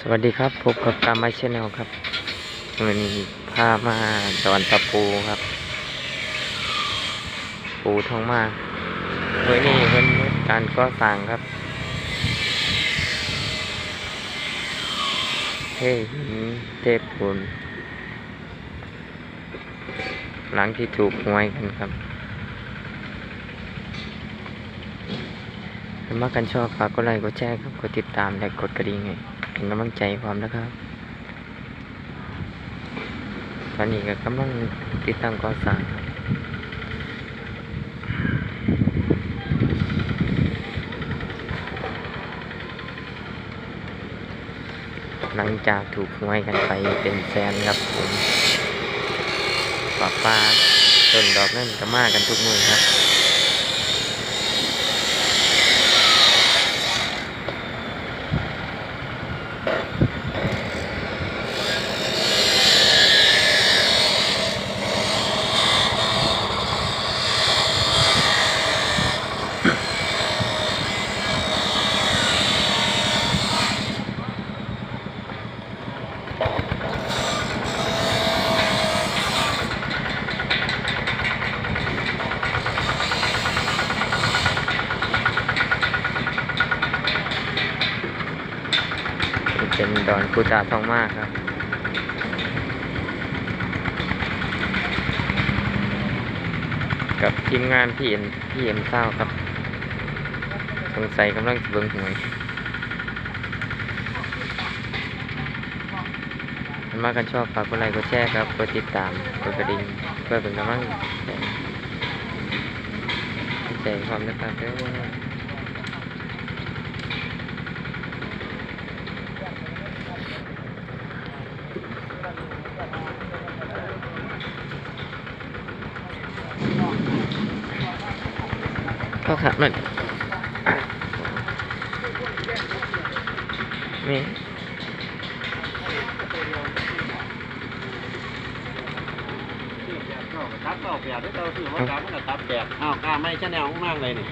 สวัสดีครับ พบกับการมาชแนลครับวันนี้พามาดอนตะปูครับ ปูทองมาเมื่อนี้เป็นการก่อสร้างครับ เทหินเทปูนหลังที่ถูกหวยกันครับถ้ามากันชอบฝากกดไลค์กดแชร์ครับ กดติดตามและกดกระดิ่งให้ เป็นกำลังใจพร้อมนะครับ ตอนนี้ก็กำลังติดตั้งก่อสร้างครับหลังจากถูกหวยกันไปเป็นแสนครับผมปลาปลาต้นดอกนั่นก็มากันทุกมือครับ เป็น ดอนกุตาทองมากครับ กับทีมงานพี่เอ็มพี่เอ็มเศร้าครับ สงสัยกำลังจะเบิ่งหวยมันมากันชอบฝากกดไลค์กดแชร์ครับกดติดตามกดกระดิ่งเพื่อเป็นกำลังใจใจความนะครับเด้อ ก็ขับมันนี่ตับเปล่าแปดที่เราซื้อมาตับมันก็ตับแปดอ้าวกล้าไม่ชะแนลมากเลยนี่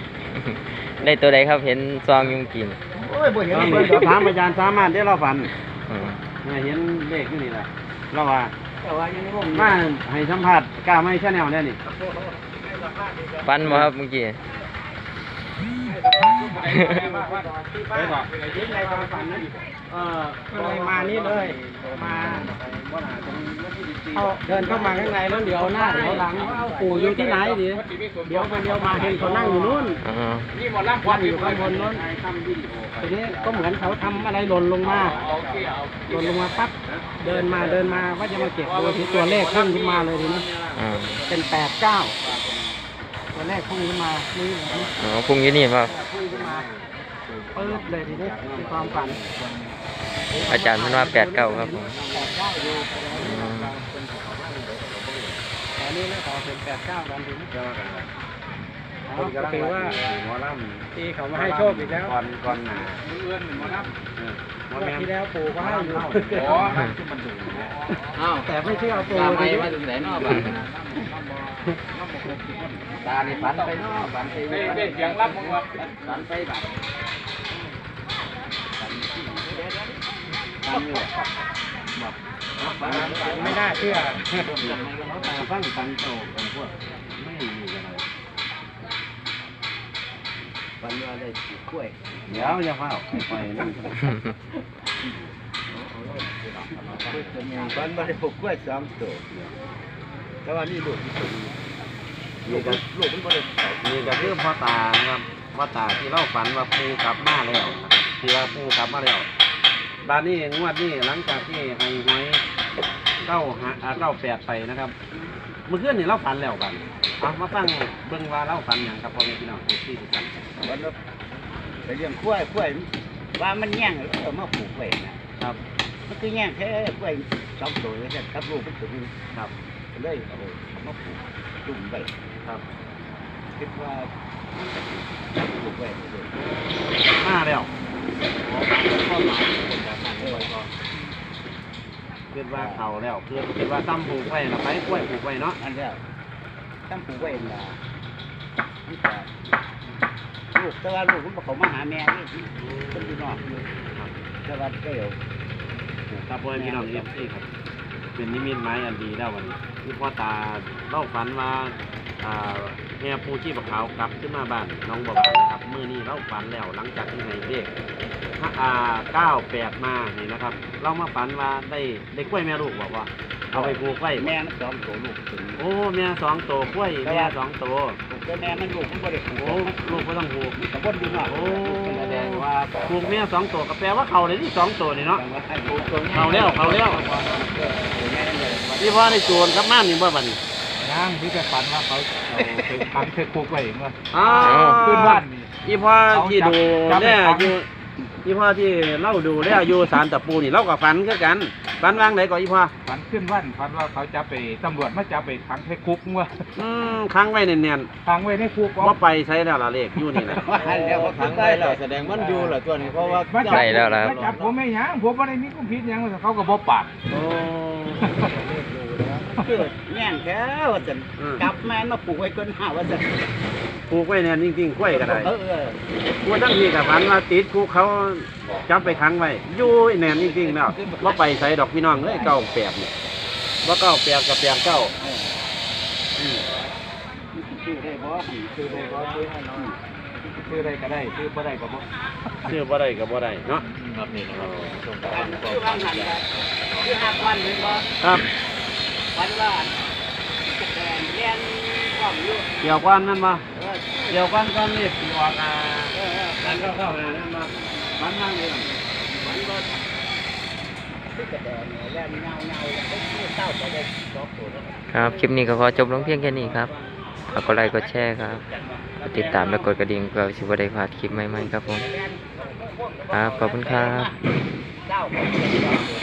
ได้ตัวใดครับเห็นซองยุงกินโอ้ยบ่เห็นเดี๋ยถามอาจารย์สามารถได้เราฝันเนี่ยเห็นเลขอยู่นี่แหละเราว่าแต่ว่ายังงงมาให้สัมภาษณ์กล้าไม่ชะแนลเนี่นี่ฟันบ่ครับเมื่อกี้ เออก็เลยมานี่เลย มาเอาเดินเข้ามาข้างในแล้วเดี๋ยวหน้าเดี๋ยวหลังเอาปู่อยู่ที่ไหนดิเดี๋ยวไปเดี๋ยวมาเห็นเขานั่งอยู่นู่นอ๋อวัดอยู่ข้างบนนู้นทีนี้ก็เหมือนเขาทำอะไรหล่นลงมาหล่นลงมาปั๊บเดินมาเดินมาว่าจะมาเก็บดูที่ตัวเลขพุ่งขึ้นมาเลยทีนี้เป็นแปดเก้าตัวเลขพุ่งขึ้นมานี่เลยอ๋อพุ่งนี้นี่ครับพุ่งขึ้นมา ปึ๊บเลยทีนี้ในความฝันอาจารย์มันว่าแปดเก้าครับผมแปดเก้าอยู่อืมแต่นี่ไม่ขอเป็นแปดเก้ากันทีนี้ เอาก็ถือว่าที่เขามาให้โชคอีกแล้วก่อนก่อนหนาวันที่แล้วปู่ก็ให้อยู่อ๋อคือมันดูอ้าวแต่ไม่เชื่อปู่ตาไม่ทีมานี้ถึงไหนนอกบ้านตานี่ฝันไปนอกฝันไปเด็กยังรับมึงว่าฝันไปแบบฝันอยู่บอกฝันฝันไม่น่าเชื่อตาฟังฝันโตกันพวก ฝันว่าได้ปลูกกล้วยเดี๋ยวอย่าเฝ้าไปนั่งฝันว่าได้ปลูกกล้วยสามตัวแต่ว่านี่ลูกที่สุดลูกมันลูกมันบ่ได้เต่านี่ก็คือพ่อตานะครับพ่อตาที่เราฝันว่าปูกลับมาแล้วครับที่ว่าปูกลับมาแล้วบานนี้งวดนี้หลังจากที่ให้หวยเก้าหาอ่าเก้าแปดไปนะครับ เมื่อคืนนี่เราฝันแล้วกันเอามาฟังเบิ่งว่าเราฝันอย่างครับพ่อแม่พี่น้องที่ทุกท่าน วันนั้นไปเลี้ยงกล้วยกล้วยว่ามันแย่งแล้วเอามาปลูกไว้นะครับ มันคือแย่งแค่กล้วยสองตัวแล้วกันครับลูกเป็นตัวนึงครับก็เลยเอามาปลูกจุ่มไว้ครับคิดว่าปลูกไว้เลยมาแล้วข้อหมายคนแบบนั้นเลยก็คิดว่าเขาแล้วคือคิดว่าซ้ำปลูกไว้นะไปกล้วยปลูกไว้เนาะอันเนี้ยตั้งปลูกไว้ละนี่แต่ ลูกแต่ว่าลูกมันบอกเขามาหาแม่นี่คนอยู่นอกอยู่แต่ว่าก็เดี๋ยวครับพ่อแม่พี่น้องเอฟซีครับ เป็นนิมิตไม้อันดีแล้ววันนี้ที่พ่อตาเล่าฝันว่าอ่าแม่ปูชีพขาวกลับขึ้นมาบ้านน้องบัวบานนะครับมื้อนี้เล่าฝันแล้วหลังจากที่ให้เลขห้าอ่าเก้าแปดมานี่นะครับ เรามาฝันว่าได้ได้กล้วยแม่ลูกบอกว่า เอาไปปลูกไว้แม่มันสองตัวลูกถึงโอ้แม่สองตัวกล้วยแม่สองตัว แต่แม่มันลูกมันบ่ได้ปลูกโอ้ลูกก็ต้องปลูกมันก็บ่ดีเนาะโอ้แสดงว่าปลูกแม่สองตัวก็แปลว่าเขาเลยที่สองตัวนี่เนาะปลูกตัวนี้เอาแล้วเอาแล้วตัวแม่เลยที่พ่อในโจรครับม่านนี่บ่บัดนี้ย่างที่จะฝันว่าเขาเอาถึงพังเทคุกไว้เองว่าอ้าขึ้นบ้านนี่อีพ่อที่ดูจับแน่จับอยู่อีพ่อที่เล่าดูแน่อยู่สารตะปูนี่เล่ากับฝันคือกัน ฝันวางไหนก่อนอีพ่อฝันขึ้นวันฝันว่าเขาจะไปตำรวจมาจับไปขังเทคุกว่าอืมค้างไว้เนียนขังไว้ในคุกๆว่าไปใช้แล้วล่ะเลขอยู่นี่แหละแล้วก็ทั้งได้แล้วแสดงมันอยู่ล่ะตัวนี้เพราะว่ามาจับได้แล้วล่ะ มาจับผมไม่หยังผมไม่ได้มีความผิดหยังว่าเขาก็บ่ปาก โอ้ คือแย่งแท้ว่าจะอืม กลับแม่มาปลูกไว้ก้นหาว่าจะปลูกไว้เนี่ยจริงๆกล้วยก็ได้เออเออกูทั้งที่กับฝันว่าติดคุกเขาจับไปค้างไว้อยู่แน่นจริงๆแล้วว่าไปใส่ดอกพี่น้องเลยเก้าแปดเนี่ยว่าเก้าแปดกับแปดเก้าชื่อได้บ่ชื่อได้บ่ชื่อให้น้องซื้อได้ก็ได้ซื้อบ่ได้ก็บ่ชื่อบ่ได้กับบ่ได้เนาะครับนี่นะครับอันชื่อว่าหันชื่อหักวันเห็นบ่ครับ วันว่าแดงเรียนความอยู่เกี่ยวกันนั่นมาเออเกี่ยวกันกันนี่ปีออกอ่าเออเออการเข้าเข้าๆนั่นมามันนั่งเลยวันว่าคือกระแดงเนี่ยแล้วเงาเงาแล้วก็ชื่อเต้าไปได้สองตัวแล้วครับ คลิปนี้ก็ขอจบลงเพียงแค่นี้ครับฝากกดไลค์กดแชร์ครับกดติดตามและกดกระดิ่งเพื่อสิบ่ได้พลาดคลิปใหม่ๆครับผม ครับ ขอบคุณครับเต้าไป